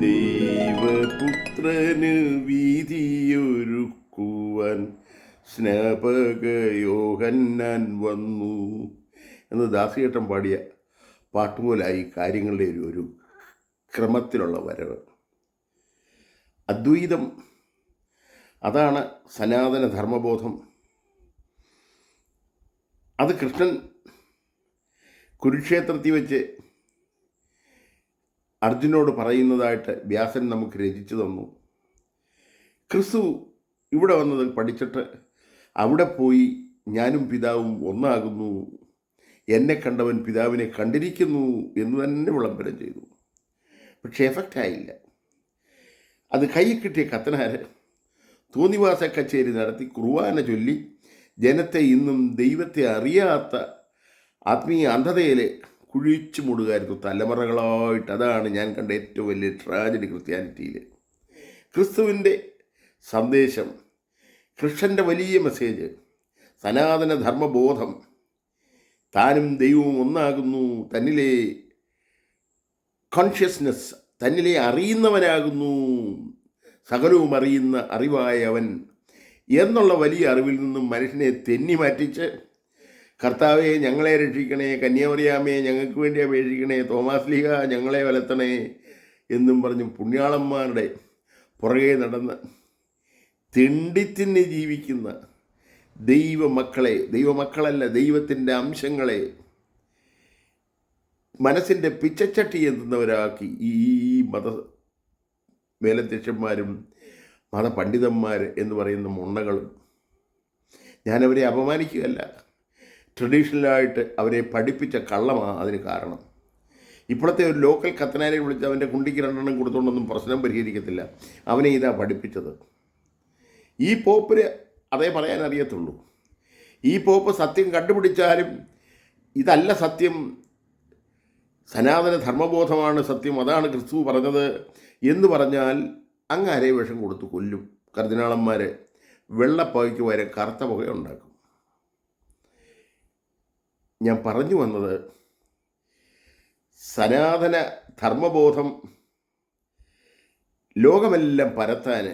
ദൈവപുത്രന് വീതിയൊരുക്കുവാൻ സ്നാപക യോഹന്നാൻ വന്നു. എന്ന് ദാസിയേട്ടൻ പാടിയ പാട്ടുപോലായി കാര്യങ്ങളുടെ ഒരു ഒരു ക്രമത്തിലുള്ള വരവ്. അദ്വൈതം അതാണ് സനാതന ധർമ്മബോധം അത് കൃഷ്ണൻ കുരുക്ഷേത്രത്തിൽ വെച്ച് അർജുനോട് പറയുന്നതായിട്ട് വ്യാസൻ നമുക്ക് രചിച്ചു തന്നു. ക്രിസ്തു ഇവിടെ വന്നത് പഠിച്ചിട്ട് അവിടെ പോയി ഞാനും പിതാവും ഒന്നാകുന്നു. എന്നെ കണ്ടവൻ പിതാവിനെ കണ്ടിരിക്കുന്നു എന്ന് തന്നെ വിളംബരം ചെയ്തു. പക്ഷേ എഫക്റ്റ് ആയില്ല. അത് കയ്യിൽ കിട്ടിയ കത്തനാര് തോന്നിവാസ കച്ചേരി നടത്തി കുർവാന ചൊല്ലി ജനത്തെ ഇന്നും ദൈവത്തെ അറിയാത്ത ആത്മീയ അന്ധതയിൽ കുഴിച്ചു മൂടുകയായിരുന്നു തലമുറകളായിട്ട്. അതാണ് ഞാൻ കണ്ട ഏറ്റവും വലിയ ട്രാജഡി ക്രിസ്ത്യാനിറ്റിയിൽ ക്രിസ്തുവിന്റെ സന്ദേശം കൃഷ്ണന്റെ വലിയ മെസ്സേജ് സനാതന ധർമ്മബോധം താനും ദൈവവും ഒന്നാകുന്നു തന്നിലെ കോൺഷ്യസ്നെസ് തന്നിലെ അറിയുന്നവനാകുന്നു സകലവും അറിയുന്ന അറിവായ അവൻ എന്നുള്ള വലിയ അറിവിൽ നിന്നും മനുഷ്യനെ തെന്നി മാറ്റിച്ച് കർത്താവെ ഞങ്ങളെ രക്ഷിക്കണേ കന്യാമറിയാമേ ഞങ്ങൾക്ക് വേണ്ടി അപേക്ഷിക്കണേ തോമാസ് ലീഹ ഞങ്ങളെ വലത്തണേ എന്നും പറഞ്ഞ് പുണ്യാളന്മാരുടെ പുറകെ നടന്ന് തിണ്ടിത്തിന്നെ ജീവിക്കുന്ന ദൈവമക്കളെ ദൈവമക്കളല്ല ദൈവത്തിന്റെ അംശങ്ങളെ മനസ്സിന്റെ പിച്ചച്ചട്ടി എത്തുന്നവരാക്കി ഈ മത മേലധ്യക്ഷന്മാരും മതപണ്ഡിതന്മാർ എന്ന് പറയുന്ന മുണ്ടകളും ഞാനവരെ അപമാനിക്കുകയല്ല. ട്രഡീഷണലായിട്ട് അവരെ പഠിപ്പിച്ച കള്ളമാണ് അതിന് കാരണം. ഇപ്പോഴത്തെ ഒരു ലോക്കൽ കത്തനാരെ വിളിച്ച് അവന്റെ കുണ്ടിക്ക് രണ്ടെണ്ണം കൊടുത്തുകൊണ്ടൊന്നും പ്രശ്നം പരിഹരിക്കത്തില്ല. അവനെ ഇതാ പഠിപ്പിച്ചത്. ഈ പോപ്പിന് അതേ പറയാൻ അറിയത്തുള്ളൂ. ഈ പോപ്പ് സത്യം കണ്ടുപിടിച്ചാലും ഇതല്ല സത്യം. സനാതന ധർമ്മബോധമാണ് സത്യം. അതാണ് ക്രിസ്തു പറഞ്ഞത് എന്ന് പറഞ്ഞാൽ അങ്ങ് അരേ വേഷം കൊടുത്ത് കൊല്ലും കർദിനാളന്മാരെ. വെള്ളപ്പകയ്ക്ക് വരെ കറുത്ത പുക ഉണ്ടാക്കും ഞാൻ പറഞ്ഞു വന്നത് സനാതന ധർമ്മബോധം ലോകമെല്ലാം പരത്താൻ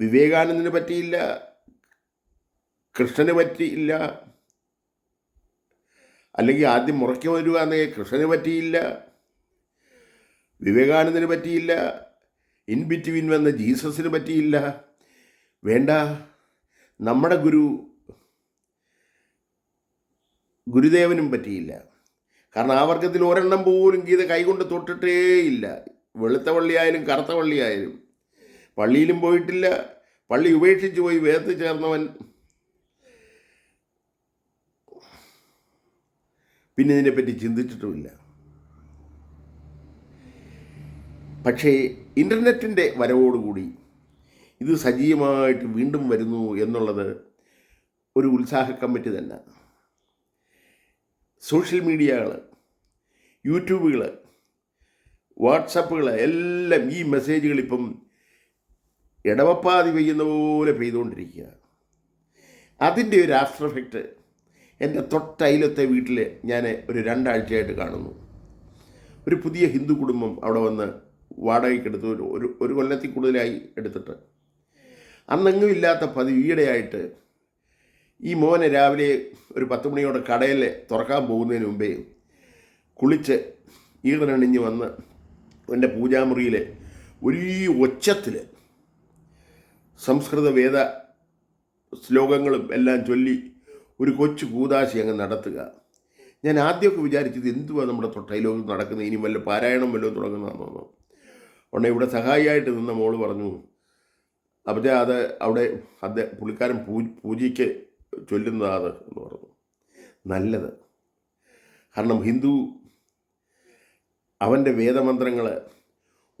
വിവേകാനന്ദന് പറ്റിയില്ല കൃഷ്ണന് പറ്റിയില്ല അല്ലെങ്കിൽ ആദ്യം മുറയ്ക്ക് വരിക എന്നെങ്കിൽ കൃഷ്ണന് പറ്റിയില്ല വിവേകാനന്ദന് പറ്റിയില്ല ഇൻ ബിറ്റ്വീൻ വന്ന ജീസസിന് പറ്റിയില്ല. വേണ്ട നമ്മുടെ ഗുരു ഗുരുദേവനും പറ്റിയില്ല. കാരണം ആ വർഗത്തിൽ ഒരെണ്ണം പോലും ഗീത കൈകൊണ്ട് തൊട്ടിട്ടേ ഇല്ല. വെളുത്ത പള്ളിയായാലും കറുത്ത പള്ളിയായാലും പള്ളിയിലും പോയിട്ടില്ല. പള്ളി ഉപേക്ഷിച്ച് പോയി വേർത്ത് ചേർന്നവൻ. പിന്നെ ഇതിനെപ്പറ്റി ചിന്തിച്ചിട്ടുമില്ല. പക്ഷേ ഇന്റർനെറ്റിന്റെ വരവോടുകൂടി ഇത് സജീവമായിട്ട് വീണ്ടും വരുന്നു എന്നുള്ളത് ഒരു ഉത്സാഹ കമ്മിറ്റി തന്നെ. സോഷ്യൽ മീഡിയകൾ യൂട്യൂബുകൾ വാട്സപ്പുകൾ എല്ലാം ഈ മെസ്സേജുകൾ ഇപ്പം ഇടവപ്പാതി പെയ്യുന്ന പോലെ പെയ്തുകൊണ്ടിരിക്കുക. അതിന്റെ ഒരു ആഫ്റ്റർ എഫക്റ്റ് എന്റെ തൊട്ടയിലത്തെ വീട്ടിൽ ഞാൻ ഒരു രണ്ടാഴ്ചയായിട്ട് കാണുന്നു. ഒരു പുതിയ ഹിന്ദു കുടുംബം അവിടെ വന്ന് വാടകയ്ക്കെടുത്ത് ഒരു ഒരു കൊല്ലത്തിൽ കൂടുതലായി എടുത്തിട്ട്. അന്നെങ്ങും ഇല്ലാത്ത പതിവ് ഈയിടെയായിട്ട് ഈ മോനെ രാവിലെ ഒരു പത്ത് മണിയോടെ കടയിൽ തുറക്കാൻ പോകുന്നതിന് മുമ്പേ കുളിച്ച് ഈടനണിഞ്ഞ് വന്ന് എന്റെ പൂജാമുറിയിൽ ഒരു ഒച്ചത്തിൽ സംസ്കൃത വേദ ശ്ലോകങ്ങളും എല്ലാം ചൊല്ലി ഒരു കൊച്ചു കൂതാശി അങ്ങ് നടത്തുക. ഞാൻ ആദ്യമൊക്കെ വിചാരിച്ചത് എന്തുവാ നമ്മുടെ തൊട്ടയിലോകം നടക്കുന്നത്? ഇനി വല്ല പാരായണം വല്ലതും തുടങ്ങുന്നതാണെന്നോ ഉടനെ ഇവിടെ സഹായിയായിട്ട് നിന്ന മോൾ പറഞ്ഞു അപ്പോൾ അത് അവിടെ അദ്ദേഹം പുള്ളിക്കാരൻ പൂ പൂജയ്ക്ക് ചൊല്ലുന്നതാ അത് എന്ന് പറഞ്ഞു. നല്ലത്. കാരണം ഹിന്ദു അവന്റെ വേദമന്ത്രങ്ങൾ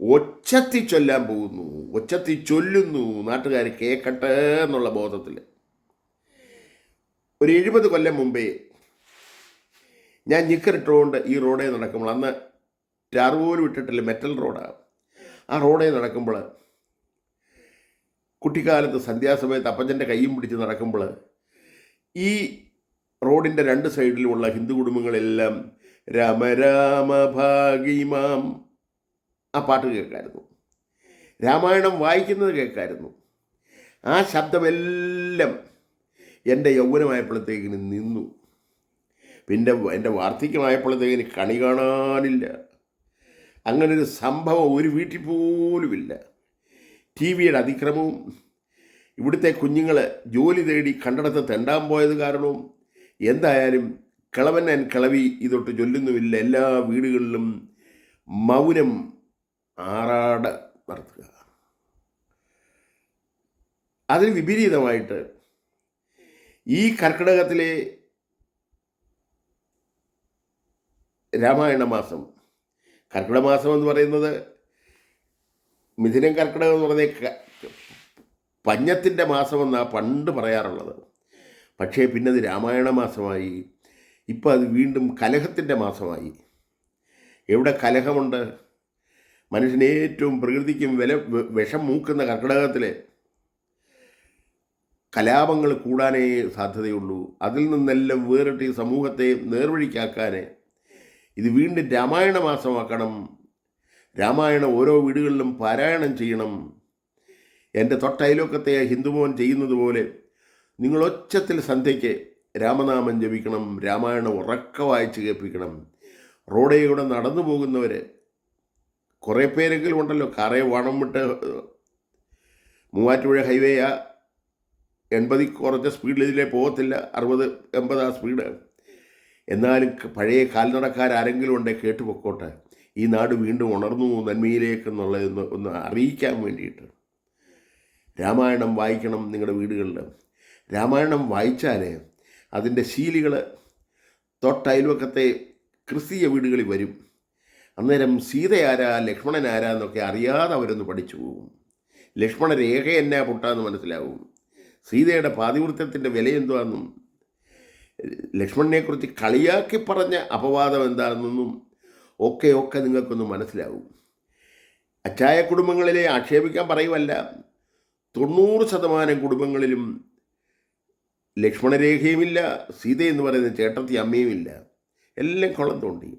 ഒച്ചത്തി ചൊല്ലാൻ പോകുന്നു ഒച്ചത്തി ചൊല്ലുന്നു നാട്ടുകാർ കേൾക്കട്ടെ എന്നുള്ള ബോധത്തിൽ. ഒരു എഴുപത് കൊല്ലം മുമ്പേ ഞാൻ ഞിക്കറിട്ടുകൊണ്ട് ഈ റോഡേ നടക്കുമ്പോൾ അന്ന് ടാർ പോലും ഇട്ടിട്ടില്ല മെറ്റൽ റോഡാണ് ആ റോഡേ നടക്കുമ്പോൾ കുട്ടിക്കാലത്ത് സന്ധ്യാസമയത്ത് അപ്പച്ചന്റെ കൈയും പിടിച്ച് നടക്കുമ്പോൾ ഈ റോഡിന്റെ രണ്ട് സൈഡിലുമുള്ള ഹിന്ദു കുടുംബങ്ങളെല്ലാം രാമ രാമ ആ പാട്ട് കേൾക്കായിരുന്നു. രാമായണം വായിക്കുന്നത് കേൾക്കായിരുന്നു. ആ ശബ്ദമെല്ലാം എന്റെ യൗവനമായപ്പോഴത്തേക്കിന് നിന്നു. പിന്നെ എന്റെ വാർദ്ധക്യമായപ്പോഴത്തേക്കിന് കണി കാണാനില്ല. അങ്ങനൊരു സംഭവം ഒരു വീട്ടിൽ പോലുമില്ല. ടി വിയുടെ അതിക്രമവും ഇവിടുത്തെ കുഞ്ഞുങ്ങൾ ജോലി തേടി കണ്ടിടത്ത് തെണ്ടാൻ പോയത് കാരണവും എന്തായാലും കിളവൻ ആൻഡ് കിളവി ഇതൊട്ട് ചൊല്ലുന്നുമില്ല. എല്ലാ വീടുകളിലും മൗനം ആറാട നടത്തുക. അതിന് വിപരീതമായിട്ട് ഈ കർക്കിടകത്തിലെ രാമായണ മാസം കർക്കിടക മാസം എന്ന് പറയുന്നത് മിഥുനം കർക്കിടകം എന്ന് പറയുന്നത് പഞ്ഞത്തിന്റെ മാസമെന്നാണ് പണ്ട് പറയാറുള്ളത്. പക്ഷേ പിന്നെ അത് രാമായണ മാസമായി ഇപ്പോൾ അത് വീണ്ടും കലഹത്തിന്റെ മാസമായി. എവിടെ കലഹമുണ്ട്? മനുഷ്യന് ഏറ്റവും പ്രകൃതിക്കും വില വിഷം മൂക്കുന്ന കർക്കിടകത്തിൽ കലാപങ്ങൾ കൂടാനേ സാധ്യതയുള്ളൂ. അതിൽ നിന്നെല്ലാം വേറിട്ട് ഈ സമൂഹത്തെ നേർവഴിക്കാക്കാൻ ഇത് വീണ്ടും രാമായണ മാസമാക്കണം. രാമായണം ഓരോ വീടുകളിലും പാരായണം ചെയ്യണം. എന്റെ തൊട്ടയലോക്കത്തെ ഹിന്ദുമോൻ ചെയ്യുന്നത് പോലെ നിങ്ങൾ ഒച്ചത്തിൽ സന്ധ്യയ്ക്ക് രാമനാമം ജപിക്കണം രാമായണം ഉറക്ക വായിച്ച് കേൾപ്പിക്കണം. റോഡേയൂടെ നടന്നു പോകുന്നവർ കുറേ പേരെങ്കിലും ഉണ്ടല്ലോ കാറേ വണം വിട്ട് മൂവാറ്റുപുഴ ഹൈവേ ആ എൺപതിൽ കുറച്ച സ്പീഡിൽ ഇതിലേ പോകത്തില്ല അറുപത് എൺപത് ആ സ്പീഡ്. എന്നാലും പഴയ കാൽനടക്കാരെങ്കിലും ഉണ്ടേ കേട്ടു പൊക്കോട്ടെ. ഈ നാട് വീണ്ടും ഉണർന്നു നന്മയിലേക്ക് എന്നുള്ളതെന്ന് ഒന്ന് അറിയിക്കാൻ വേണ്ടിയിട്ട്. രാമായണം വായിക്കണം നിങ്ങളുടെ വീടുകളിൽ രാമായണം വായിച്ചാൽ അതിന്റെ ശീലികൾ തൊട്ടയൽവക്കത്തെ ക്രിസ്തീയ വീടുകളിൽ വരും. അന്നേരം സീതയാരാ ലക്ഷ്മണനാരാ എന്നൊക്കെ അറിയാതെ അവരൊന്ന് പഠിച്ചു പോകും ലക്ഷ്മണ രേഖ എന്നാ പൊട്ടാന്ന് മനസ്സിലാവും. സീതയുടെ പാതിവൃത്യത്തിന്റെ വില എന്താണെന്നും ലക്ഷ്മണനെക്കുറിച്ച് കളിയാക്കി പറഞ്ഞ അപവാദം എന്താണെന്നും ഒക്കെ ഒക്കെ നിങ്ങൾക്കൊന്ന് മനസ്സിലാവും. അച്ചായ കുടുംബങ്ങളിലെ ആക്ഷേപിക്കാൻ പറയുമല്ല തൊണ്ണൂറ് ശതമാനം കുടുംബങ്ങളിലും ലക്ഷ്മണരേഖയുമില്ല സീത എന്ന് പറയുന്ന ചേട്ടത്തി അമ്മയുമില്ല. എല്ലാം കുളം തോണ്ടി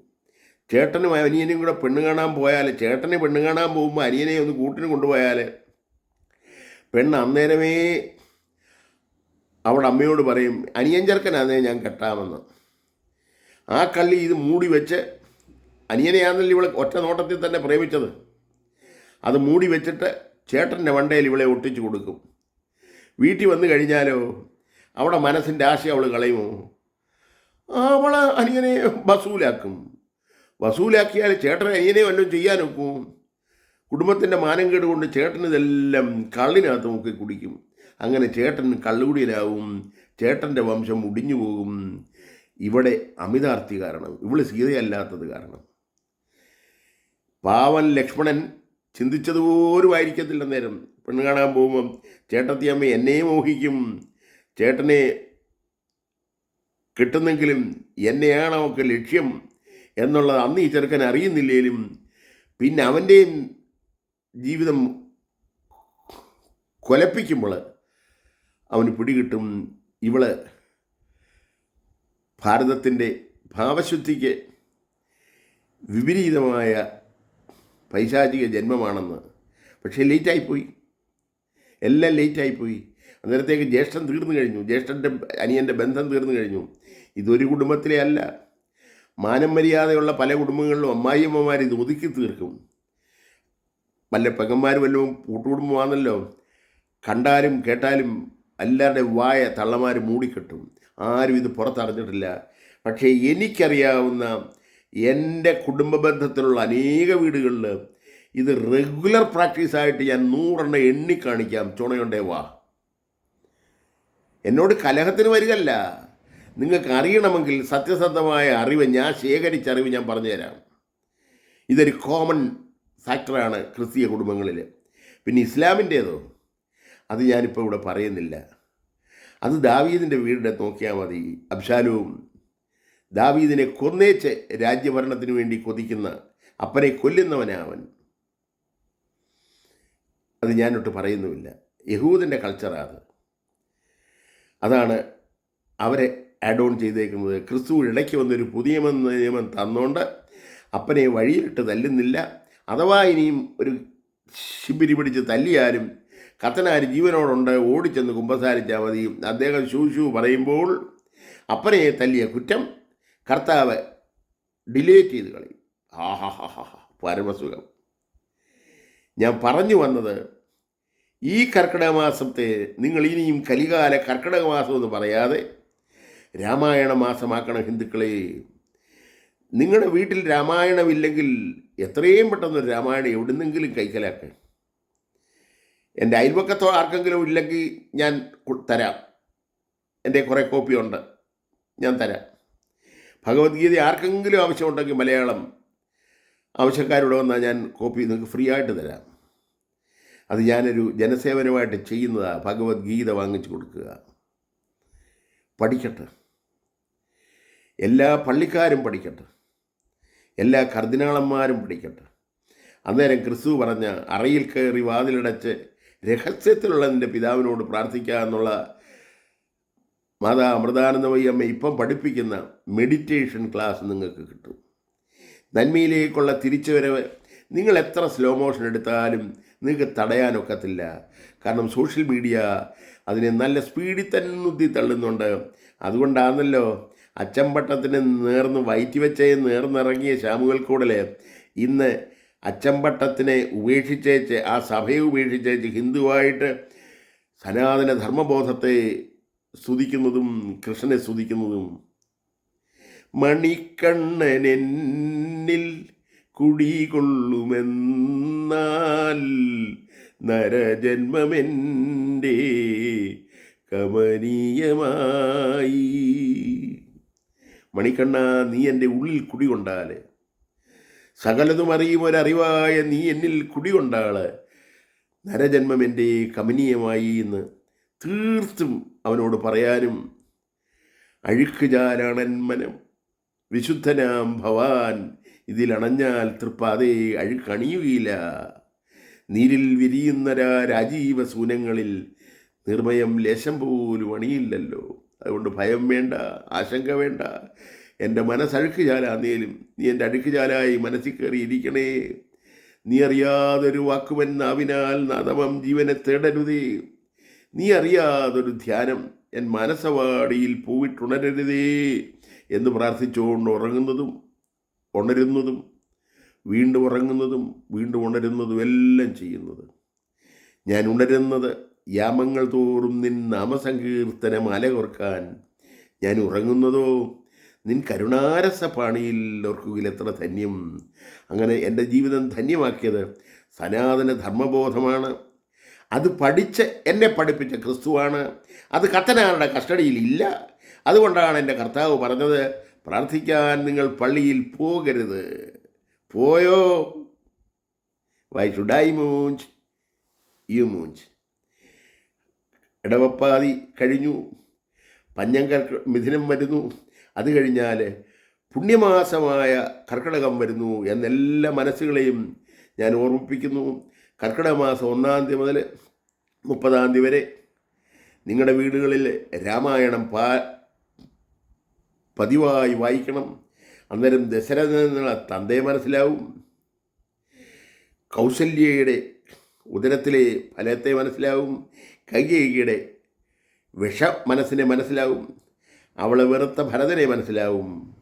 ചേട്ടനും അനിയനും കൂടെ പെണ്ണ് കാണാൻ പോയാൽ ചേട്ടനെ പെണ്ണ് കാണാൻ പോകുമ്പോൾ അനിയനെ ഒന്ന് കൂട്ടിന് കൊണ്ടുപോയാൽ പെണ്ണ് അന്നേരമേ അവിടെ അമ്മയോട് പറയും അനിയൻ ചെറുക്കനാന്നേ ഞാൻ കെട്ടാമെന്ന്. ആ കള്ളി ഇത് മൂടി വെച്ച് അനിയനെയാണല്ലോ ഇവളെ ഒറ്റ നോട്ടത്തിൽ തന്നെ പ്രേമിച്ചത്. അത് മൂടി വെച്ചിട്ട് ചേട്ടന്റെ വണ്ടയിൽ ഇവളെ ഒട്ടിച്ചു കൊടുക്കും. വീട്ടിൽ വന്നു കഴിഞ്ഞാലോ അവിടെ മനസ്സിന്റെ ആശ അവൾ കളയുമോ അവളെ അനിയനെ വസൂലാക്കും. വസൂലാക്കിയാൽ ചേട്ടൻ അനിയനെ വല്ലതും ചെയ്യാൻ ഒക്കും. കുടുംബത്തിന്റെ മാനം കേടുകൊണ്ട് ചേട്ടൻ ഇതെല്ലാം കള്ളിനകത്ത് മുക്കി കുടിക്കും. അങ്ങനെ ചേട്ടൻ കള്ളുകുടിയിലാവും ചേട്ടന്റെ വംശം മുടിഞ്ഞു പോകും. ഇവിടെ അമിതാർത്ഥി കാരണം ഇവൾ സീതയല്ലാത്തത് കാരണം. പാവൻ ലക്ഷ്മണൻ ചിന്തിച്ചതുപോലും ആയിരിക്കത്തില്ല നേരം പെണ്ണ് കാണാൻ പോകുമ്പം ചേട്ടത്തിയമ്മ എന്നെ മോഹിക്കും. ചേട്ടനെ കിട്ടുന്നെങ്കിലും എന്നെയാണ് അവൾക്ക് ലക്ഷ്യം എന്നുള്ളത് അന്ന് ഈ ചെറുക്കൻ അറിയുന്നില്ലേലും പിന്നെ അവന്റെയും ജീവിതം കൊലപ്പിക്കുമ്പോൾ അവന് പിടികിട്ടും. ഇവൾ ഭാരതത്തിന്റെ ഭാവശുദ്ധിക്ക് വിപരീതമായ പൈശാചിക ജന്മമാണെന്ന്. പക്ഷേ ലേറ്റായിപ്പോയി. എല്ലാം ലേറ്റായിപ്പോയി. അന്നേരത്തേക്ക് ജ്യേഷ്ഠൻ തീർന്നു കഴിഞ്ഞു. ജ്യേഷ്ഠന്റെ അനിയന്റെ ബന്ധം തീർന്നു കഴിഞ്ഞു. ഇതൊരു കുടുംബത്തിലെ അല്ല. മാനം മര്യാദയുള്ള പല കുടുംബങ്ങളിലും അമ്മായിയമ്മമാർ ഇത് ഒതുക്കി തീർക്കും. വല്ല പെങ്ങന്മാർ വല്ലതും കൂട്ടുകുടുംബമാണല്ലോ. കണ്ടാലും കേട്ടാലും എല്ലാവരുടെ വായ തള്ളമാർ മൂടിക്കെട്ടും. ആരും ഇത് പുറത്തറിഞ്ഞിട്ടില്ല. പക്ഷേ എനിക്കറിയാവുന്ന എന്റെ കുടുംബ ബന്ധത്തിലുള്ള അനേക വീടുകളിൽ ഇത് റെഗുലർ പ്രാക്ടീസായിട്ട് ഞാൻ നൂറെണ്ണം എണ്ണി കാണിക്കാം. ചുണയുണ്ടേ വാ എന്നോട് കലഹത്തിന് വരികല്ല നിങ്ങൾക്ക് അറിയണമെങ്കിൽ സത്യസന്ധമായ അറിവ് ഞാൻ ശേഖരിച്ച അറിവ് ഞാൻ പറഞ്ഞുതരാം. ഇതൊരു കോമൺ ഫാക്ടറാണ് ക്രിസ്തീയ കുടുംബങ്ങളിൽ പിന്നെ ഇസ്ലാമിന്റേതോ? അത് ഞാനിപ്പോൾ ഇവിടെ പറയുന്നില്ല. അത് ദാവീദിന്റെ വീടിനെ നോക്കിയാൽ മതി. അബ്ശാലവും ദാവീദിനെ കൊന്നേച്ച് രാജ്യഭരണത്തിന് വേണ്ടി കൊതിക്കുന്ന അപ്പനെ കൊല്ലുന്നവനാവൻ അത് ഞാനൊട്ട് പറയുന്നുമില്ല. യഹൂദിന്റെ കൾച്ചറാണ് അത്. അതാണ് അവരെ ആഡ് ഓൺ ചെയ്തേക്കുന്നത്. ക്രിസ്തു ഇടയ്ക്ക് വന്നൊരു പുതിയ നിയമം തന്നുകൊണ്ട് അപ്പനെ വഴിയിലിട്ട് തല്ലുന്നില്ല. അഥവാ ഇനിയും ഒരു ശിബിരി പിടിച്ച് തല്ലിയാലും കത്തനാര് ജീവനോടുണ്ട് ഓടിച്ചെന്ന് കുമ്പസാരിച്ചാൽ മതി. അദ്ദേഹം ശൂശു പറയുമ്പോൾ അപ്പനെ തല്ലിയ കുറ്റം കർത്താവ് ഡിലേറ്റ് ചെയ്ത് കളയും. ആഹാ ഹാ ഹാ ഹാ പരമസുഖം. ഞാൻ പറഞ്ഞു വന്നത് ഈ കർക്കിടക മാസത്തെ നിങ്ങൾ ഇനിയും കലികാല കർക്കിടക മാസം എന്ന് പറയാതെ രാമായണ മാസമാക്കണം ഹിന്ദുക്കളെ. നിങ്ങളുടെ വീട്ടിൽ രാമായണമില്ലെങ്കിൽ എത്രയും പെട്ടെന്ന് രാമായണം എവിടുന്നെങ്കിലും കൈക്കലാക്കുക എന്റെ അയൽവക്കത്തോ ആർക്കെങ്കിലും ഇല്ലെങ്കിൽ ഞാൻ തരാം. എന്റെ കുറേ കോപ്പിയുണ്ട്. ഞാൻ തരാം. ഭഗവത്ഗീത ആർക്കെങ്കിലും ആവശ്യമുണ്ടെങ്കിൽ മലയാളം ആവശ്യക്കാരോട് വന്നാൽ ഞാൻ കോപ്പി നിങ്ങൾക്ക് ഫ്രീ ആയിട്ട് തരാം. അത് ഞാനൊരു ജനസേവനമായിട്ട് ചെയ്യുന്നതാണ് ഭഗവത്ഗീത വാങ്ങിച്ചു കൊടുക്കുക. പഠിക്കട്ടെ. എല്ലാ പള്ളിക്കാരും പഠിക്കട്ടെ. എല്ലാ കർദിനാളന്മാരും പഠിക്കട്ടെ. അന്നേരം ക്രിസ്തു പറഞ്ഞ അറയിൽ കയറി വാതിലടച്ച് രഹസ്യത്തിലുള്ള നിന്റെ പിതാവിനോട് പ്രാർത്ഥിക്കുക എന്നുള്ള മാതാ അമൃതാനന്ദമയി അമ്മ ഇപ്പം പഠിപ്പിക്കുന്ന മെഡിറ്റേഷൻ ക്ലാസ് നിങ്ങൾക്ക് കിട്ടും. നന്മയിലേക്കുള്ള തിരിച്ചുവരവ് നിങ്ങൾ എത്ര സ്ലോ മോഷൻ എടുത്താലും നിങ്ങൾക്ക് തടയാനൊക്കത്തില്ല കാരണം സോഷ്യൽ മീഡിയ അതിനെ നല്ല സ്പീഡിൽ തന്നെ ഉന്തി തള്ളുന്നുണ്ട്. അതുകൊണ്ടാണല്ലോ അച്ചമ്പട്ടത്തിന് നേർന്ന് വയറ്റി വെച്ചേ നേർന്നിറങ്ങിയ ശ്യാമുകൾ കൂടൽ ഇന്ന് അച്ചമ്പട്ടത്തിനെ ഉപേക്ഷിച്ചേച്ച് ആ സഭയെ ഉപേക്ഷിച്ചേച്ച് ഹിന്ദുവായിട്ട് സനാതന ധർമ്മബോധത്തെ സ്തുതിക്കുന്നതും കൃഷ്ണനെ സ്തുതിക്കുന്നതും മണിക്കണ്ണനെന്നിൽ കുടികൊള്ളുമെന്നാൽ നരജന്മമെന്റെ കമനീയമായി. മണിക്കണ്ണ നീ എന്റെ ഉള്ളിൽ കുടികൊണ്ടാൽ. സകലതും അറിയും ഒരറിവായ നീ എന്നിൽ കുടികൊണ്ടാൾ നരജന്മം എന്റെ കമനീയമായി എന്ന് തീർത്തും അവനോട് പറയാനും അഴുക്കുചാരണന്മനം മനം വിശുദ്ധനാം ഭവാൻ ഇതിലണഞ്ഞാൽ തൃപ്പാതെ അഴുക്കണിയുകയില്ല. നീരിൽ വിരിയുന്നരാ രാജീവ സൂനങ്ങളിൽ നിർഭയം ലേശം പോലും അണിയില്ലല്ലോ. അതുകൊണ്ട് ഭയം വേണ്ട ആശങ്ക വേണ്ട. എന്റെ മനസ്സഴുക്ക് ചാലാന്നേലും നീ എന്റെ അഴുക്ക് ചാലായി മനസ്സിൽ കയറിയിരിക്കണേ. നീ അറിയാതൊരു വാക്കുമെന്നാവിനാൽ നദമം ജീവനെ തേടരുതേ. നീ അറിയാതൊരു ധ്യാനം എൻ മനസ്സവാടിയിൽ പൂവിട്ടുണരരുതേ എന്ന് പ്രാർത്ഥിച്ചുകൊണ്ട് ഉറങ്ങുന്നതും ഉണരുന്നതും വീണ്ടും ഉറങ്ങുന്നതും വീണ്ടും ഉണരുന്നതും എല്ലാം ചെയ്യുന്നത്. ഞാൻ ഉണരുന്നത് യാമങ്ങൾ തോറും നിൻ നാമസങ്കീർത്തനം അലകോർക്കാൻ ഞാൻ ഉറങ്ങുന്നതോ നിൻ കരുണാരസ പാണിയിൽ ഓർക്കുകിൽ എത്ര ധന്യം. അങ്ങനെ എന്റെ ജീവിതം ധന്യമാക്കിയത് സനാതന ധർമ്മബോധമാണ് അത് പഠിച്ച് എന്നെ പഠിപ്പിച്ച ക്രിസ്തുവാണ്. അത് കത്തനാരുടെ കസ്റ്റഡിയിൽ ഇല്ല. അതുകൊണ്ടാണ് എന്റെ കർത്താവ് പറഞ്ഞത് പ്രാർത്ഥിക്കാൻ നിങ്ങൾ പള്ളിയിൽ പോകരുത്. പോയോ? വൈ ഷുഡ് ഐ മൂഞ്ച്? യു മൂഞ്ച്. ഇടവപ്പാതി കഴിഞ്ഞു. പഞ്ഞം കർക്ക മിഥുനം വരുന്നു. അത് കഴിഞ്ഞാൽ പുണ്യമാസമായ കർക്കിടകം വരുന്നു എന്നെല്ലാ മനസ്സുകളെയും ഞാൻ ഓർമ്മിപ്പിക്കുന്നു. കർക്കിടക മാസം ഒന്നാം തീയതി മുതൽ മുപ്പതാം തീയതി വരെ നിങ്ങളുടെ വീടുകളിൽ രാമായണം പാ പതിവായി വായിക്കണം. അന്നേരം എന്നുള്ള തന്തയെ മനസ്സിലാവും. കൗസല്യയുടെ ഉദരത്തിലെ ഫലത്തെ മനസ്സിലാവും. കൈകേയിയുടെ വിഷ മനസ്സിനെ മനസ്സിലാവും. അവളെ വെറുത്ത ഭരതനെ മനസ്സിലാവും.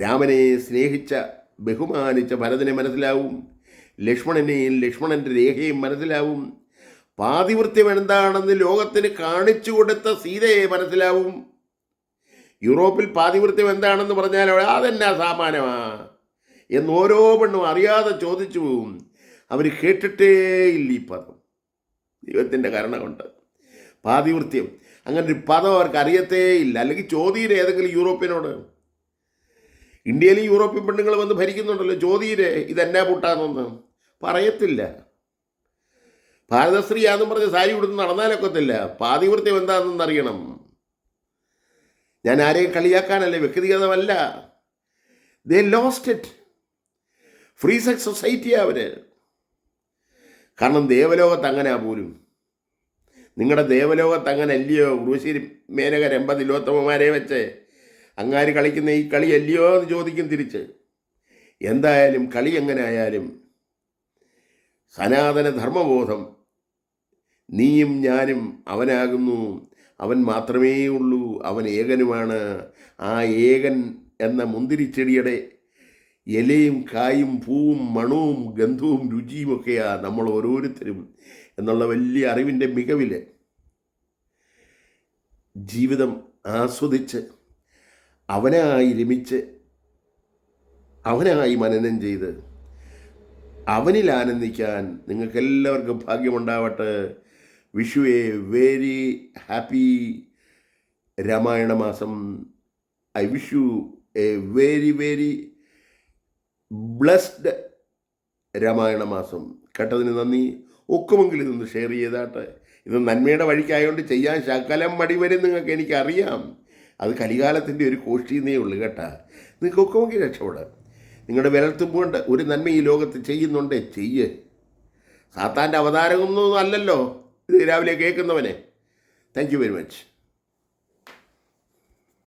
രാമനെ സ്നേഹിച്ച ബഹുമാനിച്ച ഭരതനെ മനസ്സിലാവും. ലക്ഷ്മണനെയും ലക്ഷ്മണന്റെ രേഖയും മനസ്സിലാവും. പാതിവൃത്യം എന്താണെന്ന് ലോകത്തിന് കാണിച്ചു കൊടുത്ത സീതയെ മനസ്സിലാവും. യൂറോപ്പിൽ പാതിവൃത്യം എന്താണെന്ന് പറഞ്ഞാൽ അതെന്നാ സാമാനമാ എന്ന് ഓരോ പെണ്ണും അറിയാതെ ചോദിച്ചു പോവും. അവർ കേട്ടിട്ടേ ഇല്ല ഈ പദം. ദൈവത്തിന്റെ കരുണ കൊണ്ട്. പാതിവൃത്യം. അങ്ങനെ ഒരു പദം അവർക്ക് അറിയത്തേ ഇല്ല. അല്ലെങ്കിൽ ചോദ്യര് ഏതെങ്കിലും യൂറോപ്യനോട്. ഇന്ത്യയിൽ യൂറോപ്യൻ പെണ്ണുങ്ങൾ വന്ന് ഭരിക്കുന്നുണ്ടല്ലോ ചോദ്യര് ഇതെന്നാ പൂട്ടാന്നൊന്ന്? പറയത്തില്ല. ഭാരതശ്രീയാന്നും പറഞ്ഞ് സാരി ഉടുത്ത് നടന്നാലൊക്കത്തില്ല. പാതിവൃത്യം എന്താണെന്ന് അറിയണം. ഞാൻ ആരെയും കളിയാക്കാനല്ലേ വ്യക്തിഗതമല്ല. They lost it free sex സൊസൈറ്റിയാ അവർ. കാരണം ദേവലോകത്ത് അങ്ങനെ പോലും. നിങ്ങളുടെ ദേവലോകത്ത് അങ്ങനെ അല്ലയോ ഉറുശ്ശേരി മേനകർ എൺപത് ഇരുപത്തൊമ്പമാരെ വെച്ച് അങ്ങാര് കളിക്കുന്ന ഈ കളി അല്ലയോ എന്ന് ചോദിക്കും തിരിച്ച്. എന്തായാലും കളി എങ്ങനെ ആയാലും സനാതന ധർമ്മബോധം നീയും ഞാനും അവനാകുന്നു. അവൻ മാത്രമേ ഉള്ളൂ അവൻ ഏകനുമാണ്. ആ ഏകൻ എന്ന മുന്തിരിച്ചെടിയുടെ ഇലയും കായും പൂവും മണവും ഗന്ധവും രുചിയുമൊക്കെയാ നമ്മൾ ഓരോരുത്തരും എന്നുള്ള വലിയ അറിവിന്റെ മികവിൽ ജീവിതം ആസ്വദിച്ച് അവനായി രമിച്ച് അവനായി മനനം ചെയ്ത് അവനിൽ ആനന്ദിക്കാൻ നിങ്ങൾക്കെല്ലാവർക്കും ഭാഗ്യമുണ്ടാവട്ടെ. Vishu a very happy Ramayana മാസം I wish you a very very blessed Ramayana മാസം കേട്ടതിന് നന്ദി. ഒക്കുമെങ്കിൽ ഇതൊന്ന് ഷെയർ ചെയ്താട്ടെ. ഇത് നന്മയുടെ വഴിക്കായതുകൊണ്ട് ചെയ്യാൻ ശകലം മടി വരും നിങ്ങൾക്ക് എനിക്കറിയാം. അത് കലികാലത്തിന്റെ ഒരു കോഷ്ടിന്നേ ഉള്ളൂ കേട്ടാ. നിങ്ങൾക്ക് ഒക്കുമെങ്കിൽ രക്ഷപ്പെടാം. നിങ്ങളുടെ വിരൽത്തുമ്പോണ്ട് ഒരു നന്മ ഈ ലോകത്ത് ചെയ്യുന്നുണ്ടേ. ചെയ്യ്. സാത്താന്റെ അവതാരമൊന്നും അല്ലല്ലോ. ഇത് രാവിലെ കേൾക്കുന്നവനെ. Thank you very much